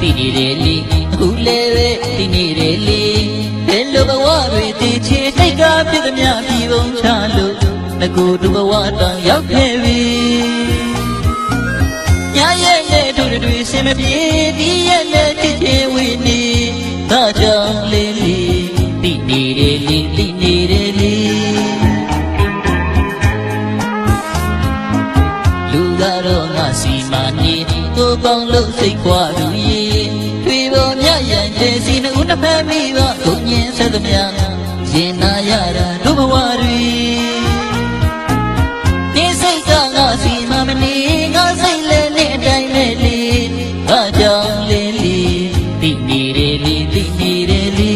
တိနေတယ်လေအခုလည်းပဲတိနေတယ်လေဘယ်လိုဘဝတွေတည်ချေတိတ်ကပြည့်သမျှပြည်ပုံချလို့ငကိုတူဘဝတောင်ရောက်ခဲ့ပြီညာရဲ့နဲ့တို့တွေစင်မပြေဒီရဲ့နဲ့တည်ချေဝေနေဒါကြောင့်လေးလေး မာနေကိုပေါင်းလို့စိတ်ခွာလူရေတွေ့ပေါ်မြရန်ကျစီနှုတ်နှစ်ဖက်မိပါကိုညင်ဆက်သမျှရင်နာရတာတို့ဘဝတွေဒီစိတ်ကငါစီမာမနေငါစိတ်လည်းနဲ့အတိုင်းပဲလေဘာကြောင့်လဲလေတိနေတယ်လေတိနေတယ်လေ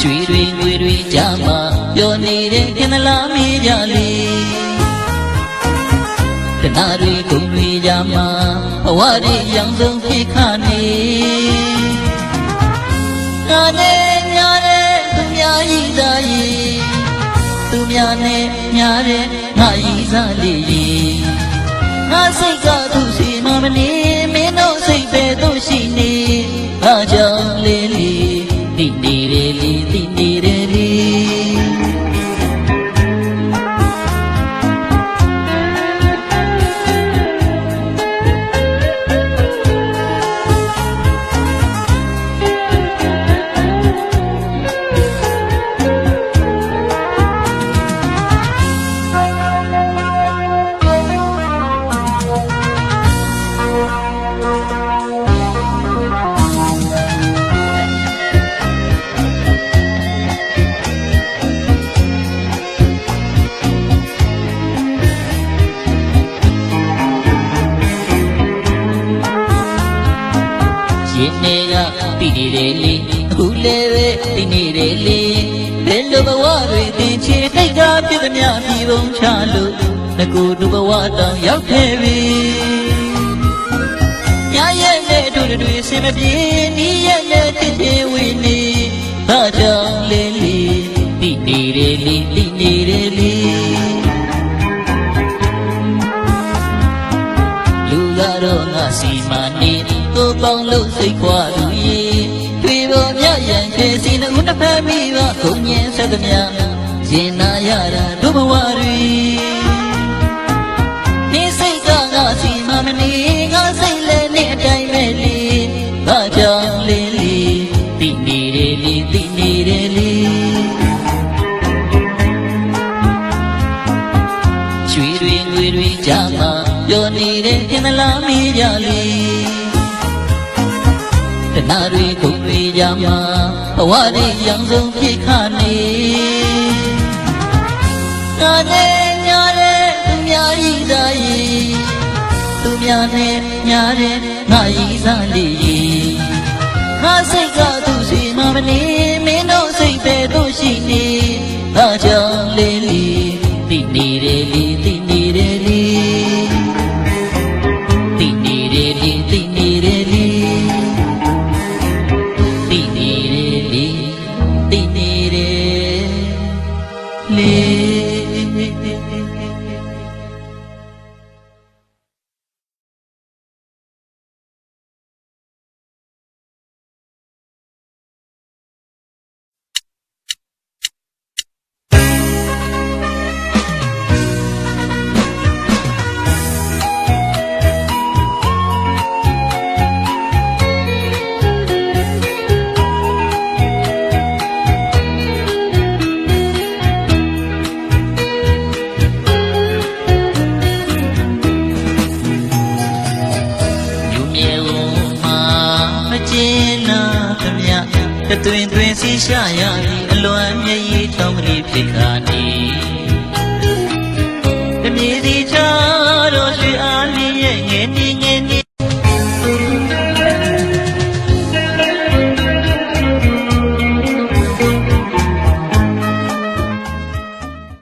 ရွှေတွေငွေတွေကြမှာပျော်နေတဲ့ခင်သလားမေးကြလေ တနာတွေကုန်တွေကြမှာဘဝတွေရောင်စုံဖြစ်ခနေငါနဲ့ညာတဲ့သူများဤသာယီသူများနဲ့ညာတဲ့ငါဤစားလေးယီငါစိတ်ကသူစီမမနေမင်းတို့စိတ်ပဲတို့ရှိ ရင်နေကတိနေတယ်လေအခုလည်းပဲတိနေတယ်လေဘယ်လိုဘဝတွေတင်ချေတိတ်ကပြည့်သမျှပြည်ပုံချလို့ငကိုတူဘဝတောင်ရောက်ခဲ့ပြီညာရဲ့နဲ့တို့တွေစင်မပြေနီးရဲ့နဲ့တည်ချေဝေနေဘာကြောင့်လဲလေတိနေတယ်လေတိနေတယ်လေလူကတော့ငါစီမာနေ ကိုပေါင်းလို့စိတ်ခွာလူရေတွေ့ပေါ်မြရန်ချေစီနှုတ်တစ်ဖက်မိပါကိုညင်ဆက်သမျှရင်နာရတာတို့ဘဝတွေဒီစိတ်ကငါစီမာမနေငါစိတ်လည်းနဲ့အတိုင်းပဲလေဘာကြောင့်လဲလေတိနေတယ်လေတိနေတယ်လေရွှေတွေငွေတွေကြမှာပျော်နေတဲ့ခင်သလားမေးကြလေတ နာတွေကုန်တွေကြမှာဘဝတွေရောင်စုံဖြစ်ခနေငါနဲ့ညာတဲ့သူများဤသာယီသူများနဲ့ညာတဲ့ငါဤစားလေးယီငါစိတ်ကသူစီမမနေမင်းတို့စိတ်ပဲတို့ရှိနေဘာကြောင့်လဲလေတိနေတယ်လေ တွင်တွင်စီရှာရသည်အလွမ်းမြည်တောင်းကလေးဖြစ်ခါသည်တမည်သည်ချာတော့ရွှေအားမြင့်ရဲ့ငယ်နီ